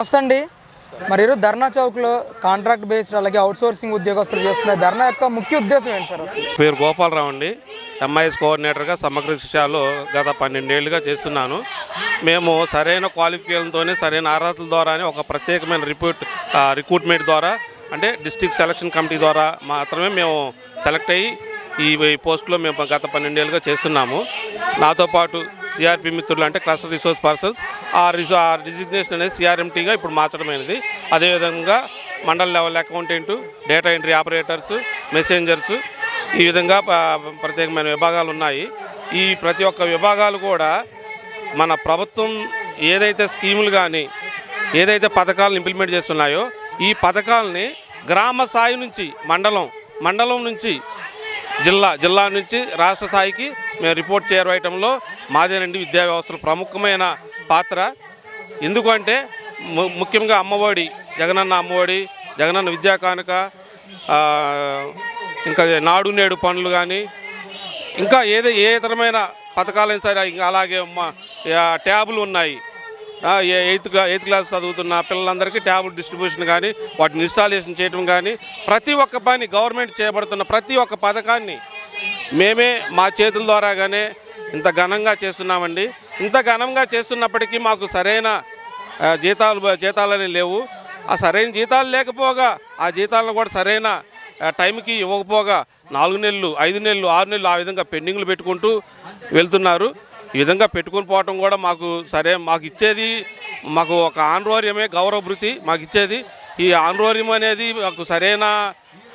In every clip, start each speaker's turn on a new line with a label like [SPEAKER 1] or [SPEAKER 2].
[SPEAKER 1] నమస్తే అండి. మరి ఈరోజు ధర్నా చౌక్లో కాంట్రాక్ట్ బేస్డ్ అలాగే అవుట్సోర్సింగ్ ఉద్యోగస్తులు చేస్తున్న ధర్నా యొక్క ముఖ్య ఉద్దేశం ఏంటి సార్
[SPEAKER 2] పేరు గోపాలరావు అండి. ఎంఐఎస్ కోఆర్డినేటర్గా సమగ్ర శిక్షాలో గత పన్నెండేళ్ళుగా చేస్తున్నాను. మేము సరైన క్వాలిఫికేషన్తోనే సరైన అర్హతల ద్వారానే ఒక ప్రత్యేకమైన రిపోర్ట్ రిక్రూట్మెంట్ ద్వారా అంటే డిస్ట్రిక్ట్ సెలక్షన్ కమిటీ ద్వారా మాత్రమే మేము సెలెక్ట్ అయ్యి ఈ పోస్ట్లో పోస్టులో మేము గత పన్నెండేళ్ళుగా చేస్తున్నాము. నాతో పాటు సిఆర్పి మిత్రులు అంటే క్లస్టర్ రిసోర్స్ పర్సన్స్ ఆ రిజ ఆ రిజిగ్నేషన్ అనేది సిఆర్ఎంటీగా ఇప్పుడు మార్చడమైనది. అదేవిధంగా mandal level accountant data entry operators messengers ఈ విధంగా ప్రత్యేకమైన విభాగాలు ఉన్నాయి. ఈ ప్రతి ఒక్క విభాగాలు కూడా మన ప్రభుత్వం ఏదైతే స్కీములు కానీ ఏదైతే పథకాలను ఇంప్లిమెంట్ చేస్తున్నాయో ఈ పథకాలని గ్రామ స్థాయి నుంచి మండలం మండలం నుంచి జిల్లా జిల్లా నుంచి రాష్ట్ర స్థాయికి మేము రిపోర్ట్ చేరవేయటంలో మాదేనండి విద్యా వ్యవస్థలు ప్రముఖమైన పాత్ర. ఎందుకంటే ము- ముఖ్యంగా అమ్మఒడి జగనన్న అమ్మఒడి జగనన్న విద్యా కానుక ఇంకా నాడు నేడు పనులు కానీ ఇంకా ఏదో ఏ ఇతరమైన పథకాలైనా సరే ఇంకా అలాగే మా ట్యాబులు ఉన్నాయి. ఎయిత్ ఎయిత్ క్లాస్ చదువుతున్న పిల్లలందరికీ ట్యాబ్లెట్ డిస్ట్రిబ్యూషన్ కానీ వాటిని ఇన్స్టాలేషన్ చేయడం కానీ ప్రతి ఒక్క పని గవర్నమెంట్ చేయబడుతున్న ప్రతి ఒక్క పథకాన్ని మేమే మా చేతుల ద్వారాగానే ఇంత ఘనంగా చేస్తున్నామండి. ఇంత ఘనంగా చేస్తున్నప్పటికీ మాకు సరైన జీతాలు జీతాలని లేవు. ఆ సరైన జీతాలు లేకపోగా ఆ జీతాలను కూడా సరైన టైంకి ఇవ్వకపోగా నాలుగు నెలలు ఐదు నెలలు ఆరు నెలలు ఆ విధంగా పెండింగ్లు పెట్టుకుంటూ వెళ్తున్నారు. ఈ విధంగా పెట్టుకుని పోవటం కూడా మాకు సరే మాకు ఇచ్చేది మాకు ఒక ఆన్రోర్యమే గౌరవ భృతి మాకు ఇచ్చేది. ఈ ఆన్రోర్యం అనేది మాకు సరైన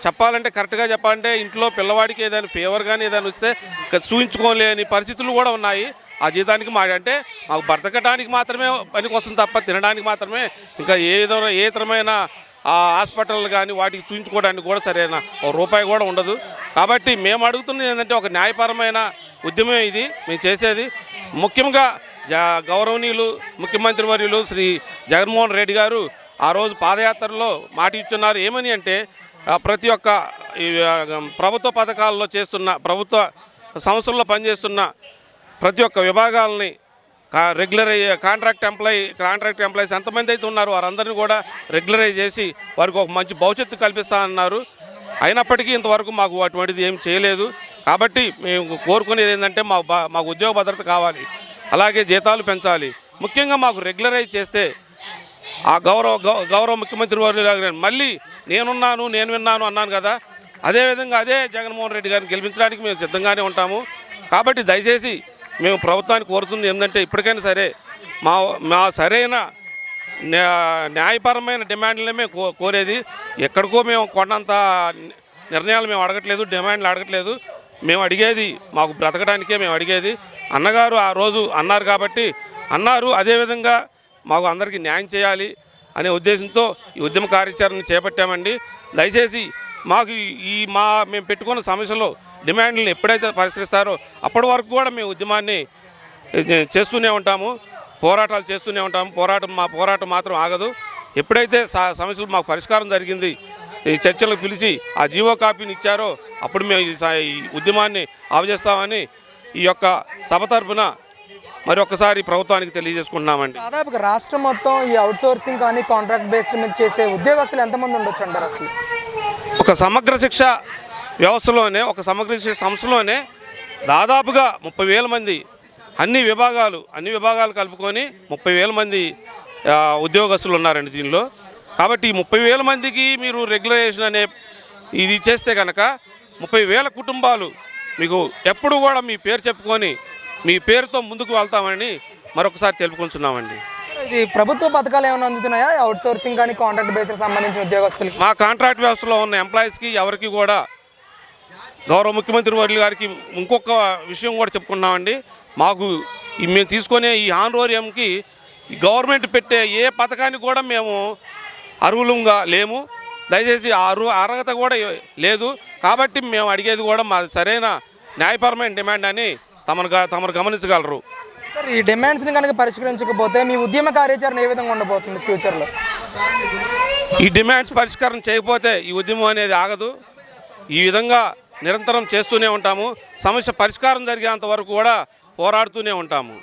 [SPEAKER 2] చెప్పాలంటే కరెక్ట్గా చెప్పాలంటే ఇంట్లో పిల్లవాడికి ఏదైనా ఫీవర్ కానీ ఏదైనా వస్తే ఇక చూయించుకోలేని పరిస్థితులు కూడా ఉన్నాయి. ఆ జీతానికి మా అంటే మాకు బ్రతకటానికి మాత్రమే పనికి వస్తుంది తప్ప తినడానికి మాత్రమే ఇంకా ఏ విధమైన ఏ ఇతరమైన హాస్పిటల్ కానీ వాటికి చూపించుకోవడానికి కూడా సరైన ఒక రూపాయి కూడా ఉండదు. కాబట్టి మేము అడుగుతున్నది ఏంటంటే ఒక న్యాయపరమైన ఉద్యమం ఇది మేము చేసేది. ముఖ్యంగా గౌరవనీయులు ముఖ్యమంత్రి వర్యులు శ్రీ జగన్మోహన్ రెడ్డి గారు ఆ రోజు పాదయాత్రలో మాట ఇచ్చున్నారు. ఏమని అంటే ప్రతి ఒక్క ఈ, ప్రభుత్వ పథకాల్లో చేస్తున్న ప్రభుత్వ సంస్థల్లో పనిచేస్తున్న ప్రతి ఒక్క విభాగాలని regular contract employee contract employees ఎంతమంది అయితే ఉన్నారో వారందరినీ కూడా రెగ్యులరైజ్ చేసి వారికి ఒక మంచి భవిష్యత్తు కల్పిస్తానన్నారు అయినప్పటికీ ఇంతవరకు మాకు అటువంటిది ఏం చేయలేదు. కాబట్టి మేము కోరుకునేది ఏంటంటే మాకు బా- మాకు ఉద్యోగ భద్రత కావాలి. అలాగే జీతాలు పెంచాలి. ముఖ్యంగా మాకు రెగ్యులరైజ్ చేస్తే ఆ గౌరవ గౌ- గౌరవ ముఖ్యమంత్రి వారు మళ్ళీ నేనున్నాను నేను విన్నాను అన్నాను కదా. అదేవిధంగా అదే జగన్మోహన్ రెడ్డి గారిని గెలిపించడానికి మేము సిద్ధంగానే ఉంటాము. కాబట్టి దయచేసి మేము ప్రభుత్వానికి కోరుతుంది ఏంటంటే ఇప్పటికైనా సరే మా మా సరైన న్యాయపరమైన డిమాండ్లనే మేము కో కోరేది. ఎక్కడికో మేము కొన్నంత నిర్ణయాలు మేము అడగట్లేదు డిమాండ్లు అడగట్లేదు. మేము అడిగేది మాకు బ్రతకడానికే మేము అడిగేది. అన్నగారు ఆ రోజు అన్నారు కాబట్టి అన్నారు అదేవిధంగా మాకు అందరికీ న్యాయం చేయాలి అనే ఉద్దేశంతో ఈ ఉద్యమ కార్యాచరణ చేపట్టామండి. దయచేసి మాకు ఈ- మా మేము పెట్టుకున్న సమస్యలో డిమాండ్లను ఎప్పుడైతే పరిష్కరిస్తారో అప్పటి వరకు కూడా మేము ఉద్యమాన్ని చేస్తూనే ఉంటాము పోరాటాలు చేస్తూనే ఉంటాము. పోరాటం మా పోరాటం మాత్రం ఆగదు. ఎప్పుడైతే సమస్యలు మాకు పరిష్కారం జరిగింది ఈ చర్చలకు పిలిచి ఆ జీవో కాపీని ఇచ్చారో అప్పుడు మేము ఈ ఉద్యమాన్ని ఆవజేస్తామని ఈ యొక్క సభ తరఫున మరి ఒక్కసారి ప్రభుత్వానికి తెలియజేసుకుంటున్నామండి.
[SPEAKER 1] దాదాపుగా రాష్ట్రం మొత్తం ఈ అవుట్సోర్సింగ్ కానీ కాంట్రాక్ట్ బేస్డ్ మీద చేసే ఉద్యోగస్తులు ఎంతమంది ఉండొచ్చు అంటారు అసలు?
[SPEAKER 2] ఒక సమగ్ర శిక్ష వ్యవస్థలోనే ఒక సమగ్ర శిక్ష సంస్థలోనే దాదాపుగా ముప్పై వేల మంది అన్ని విభాగాలు అన్ని విభాగాలు కలుపుకొని ముప్పై వేల మంది ఉద్యోగస్తులు ఉన్నారండి దీనిలో. కాబట్టి ఈ ముప్పై వేల మందికి మీరు రెగ్యులరేషన్ అనే ఇది చేస్తే కనుక ముప్పై వేల కుటుంబాలు మీకు ఎప్పుడు కూడా మీ పేరు చెప్పుకొని మీ పేరుతో ముందుకు వెళ్తామని మరొకసారి తెలుపుకుంటున్నామండి.
[SPEAKER 1] ఇది ప్రభుత్వ పథకాలు ఏమైనా అందుతున్నాయా? అవుట్సోర్సింగ్ కానీ కాంట్రాక్ట్ బేస్కి సంబంధించిన ఉద్యోగస్తులకి?
[SPEAKER 2] మా కాంట్రాక్ట్ వ్యవస్థలో ఉన్న ఎంప్లాయీస్కి ఎవరికి కూడా గౌరవ ముఖ్యమంత్రి వర్యులు గారికి ఇంకొక విషయం కూడా చెప్పుకున్నామండి మాకు మేము తీసుకునే ఈ ఆన్రోరియంకి గవర్నమెంట్ పెట్టే ఏ పథకానికి కూడా మేము అర్హులంగా లేము. దయచేసి ఆ అర్హు అర్హత కూడా లేదు. కాబట్టి మేము అడిగేది కూడా మా సరైన న్యాయపరమైన డిమాండ్ అని తమను తమరు గమనించగలరు.
[SPEAKER 1] సార్ ఈ డిమాండ్స్ని కనుక పరిష్కరించకపోతే మీ ఉద్యమ కార్యాచరణ ఏ విధంగా ఉండబోతుంది ఫ్యూచర్లో
[SPEAKER 2] ఈ డిమాండ్స్ పరిష్కారం చేయకపోతే ఈ ఉద్యమం అనేది ఆగదు. ఈ విధంగా నిరంతరం చేస్తూనే ఉంటాము. సమస్య పరిష్కారం జరిగేంత వరకు కూడా పోరాడుతూనే ఉంటాము.